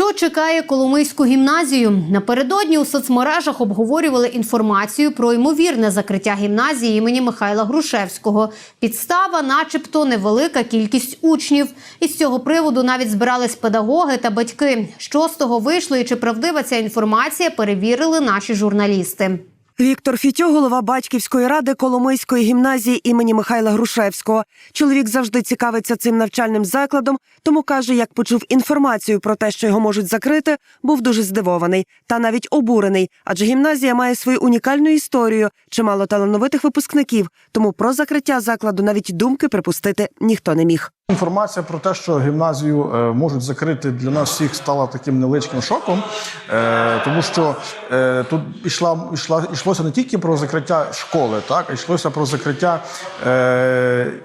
Що чекає Коломийську гімназію? Напередодні у соцмережах обговорювали інформацію про ймовірне закриття гімназії імені Михайла Грушевського. Підстава, начебто, невелика кількість учнів. Із цього приводу навіть збирались педагоги та батьки. Що з того вийшло і чи правдива ця інформація, перевірили наші журналісти. Віктор Фітьо, голова батьківської ради Коломийської гімназії імені Михайла Грушевського. Чоловік завжди цікавиться цим навчальним закладом, тому каже, як почув інформацію про те, що його можуть закрити, був дуже здивований та навіть обурений, адже гімназія має свою унікальну історію, чимало талановитих випускників. Тому про закриття закладу навіть думки припустити ніхто не міг. Інформація про те, що гімназію е, можуть закрити для нас всіх, стала таким невеличким шоком, е, тому що е, тут йшла, йшла, йшлося не тільки про закриття школи, так, а йшлося про закриття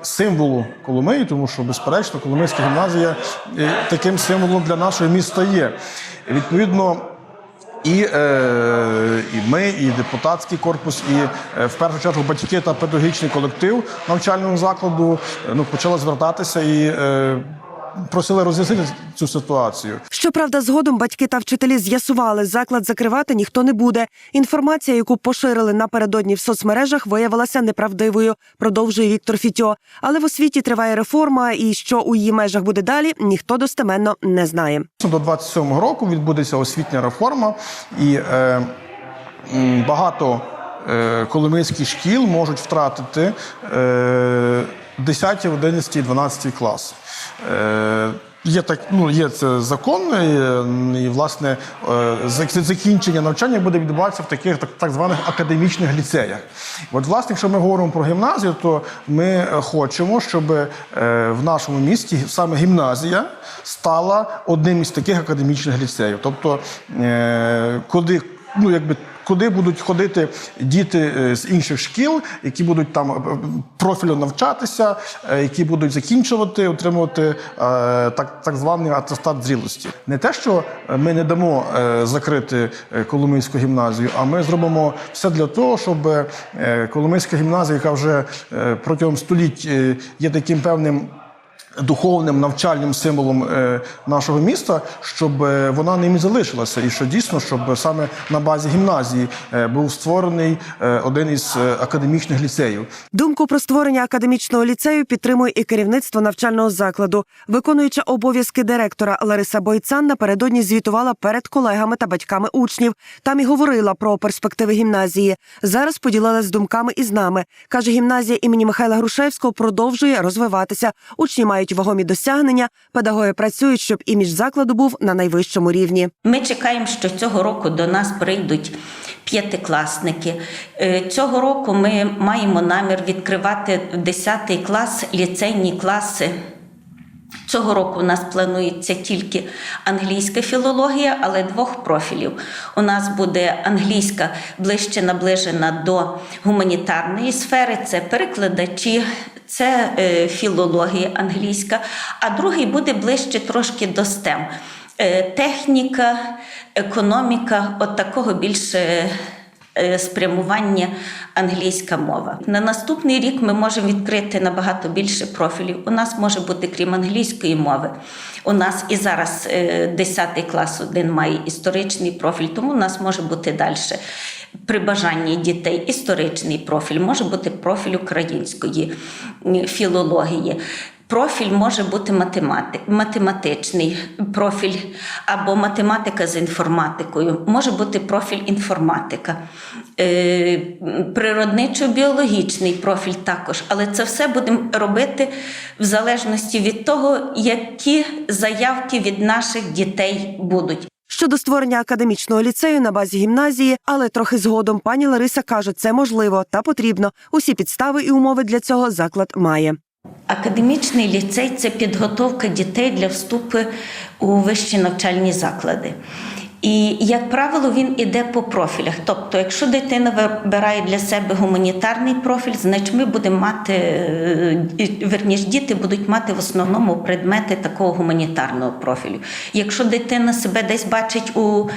символу Коломиї, тому що, безперечно, Коломийська гімназія таким символом для нашого міста є. Відповідно, і, е, і ми, і депутатський корпус, і е, в першу чергу батьки та педагогічний колектив навчального закладу е, ну, почали звертатися і е, просили роз'яснити цю ситуацію. Щоправда, згодом батьки та вчителі з'ясували, заклад закривати ніхто не буде. Інформація, яку поширили напередодні в соцмережах, виявилася неправдивою. Продовжує Віктор Фітьо. Але в освіті триває реформа, і що у її межах буде далі, ніхто достеменно не знає. До 27-го року відбудеться освітня реформа, і е, багато е, коломийських шкіл можуть втратити е, 10, 11, 12 клас. Е, Є так, ну є це закон, і, і власне е, закінчення навчання буде відбуватися в таких так, так званих академічних ліцеях. От, власне, якщо ми говоримо про гімназію, то ми е, хочемо, щоб е, в нашому місті саме гімназія стала одним із таких академічних ліцеїв. Тобто, е, куди ну якби. Куди будуть ходити діти е, з інших шкіл, які будуть там е, профільно навчатися, е, які будуть закінчувати, отримувати е, так, так званий атестат зрілості. Не те, що ми не дамо е, закрити е, Коломийську гімназію, а ми зробимо все для того, щоб е, Коломийська гімназія, яка вже е, протягом століть е, є таким певним духовним навчальним символом е, нашого міста, щоб е, вона ним і залишилася, і що дійсно, щоб саме на базі гімназії е, був створений один із академічних ліцеїв. Думку про створення академічного ліцею підтримує і керівництво навчального закладу. Виконуюча обов'язки директора Лариса Бойцан напередодні звітувала перед колегами та батьками учнів. Там і говорила про перспективи гімназії. Зараз поділилась думками із нами. каже, гімназія імені Михайла Грушевського продовжує розвиватися. Учні мають вагомі досягнення. Педагоги працюють, щоб імідж закладу був на найвищому рівні. Ми чекаємо, що цього року до нас прийдуть п'ятикласники. Е, Цього року ми маємо намір відкривати 10 клас, ліцейні класи. Цього року у нас планується тільки англійська філологія, але двох профілів. У нас буде англійська ближче наближена до гуманітарної сфери, це перекладачі, це е, філологія англійська, а другий буде ближче трошки до STEM. Е, техніка, економіка, от такого більше е, спрямування англійська мова. На наступний рік ми можемо відкрити набагато більше профілів. У нас може бути, крім англійської мови. У нас і зараз е, 10 клас один має історичний профіль, тому у нас може бути далі. При бажанні дітей історичний профіль, може бути профіль української філології. Профіль може бути математик, математичний профіль або математика з інформатикою, може бути профіль інформатика, е, природничо-біологічний профіль також. Але це все будемо робити в залежності від того, які заявки від наших дітей будуть. Щодо створення академічного ліцею на базі гімназії, але трохи згодом пані Лариса каже, це можливо та потрібно. Усі підстави і умови для цього заклад має. Академічний ліцей це підготовка дітей для вступу у вищі навчальні заклади. І, як правило, він іде по профілях. Тобто, якщо дитина вибирає для себе гуманітарний профіль, значить ми будемо мати, е, верніше, діти будуть мати в основному предмети такого гуманітарного профілю. Якщо дитина себе десь бачить у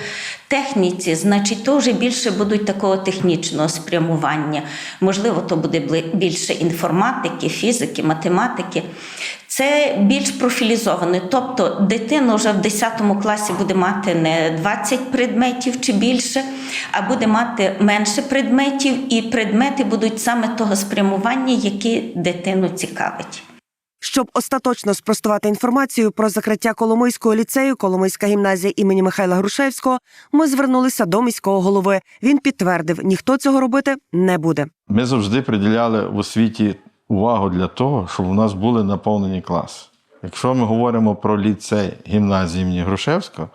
техніці, значить то вже більше будуть такого технічного спрямування. Можливо, то буде більше інформатики, фізики, математики. Це більш профілізовано, тобто дитина вже в 10 класі буде мати не 20 предметів чи більше, а буде мати менше предметів, і предмети будуть саме того спрямування, які дитину цікавить. Щоб остаточно спростувати інформацію про закриття Коломийського ліцею, Коломийська гімназія імені Михайла Грушевського, ми звернулися до міського голови. Він підтвердив, ніхто цього робити не буде. Ми завжди приділяли в освіті увагу для того, щоб у нас були наповнені класи. Якщо ми говоримо про ліцей гімназії імені Грушевського,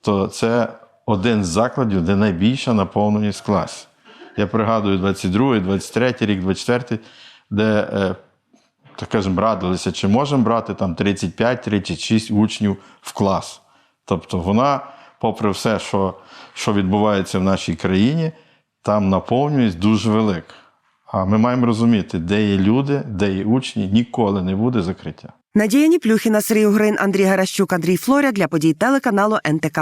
то це один з закладів, де найбільша наповненість класів. Я пригадую 22, 23 рік, 24, де, е, так кажемо, радилися, чи можемо брати там 35-36 учнів в клас. Тобто вона, попри все, що, що відбувається в нашій країні, там наповнюється дуже велика. А ми маємо розуміти, де є люди, де є учні, ніколи не буде закриття. Надія Ніплюхіна, Сергій Угрин, Андрій Гаращук, Андрій Флоря для подій телеканалу НТК.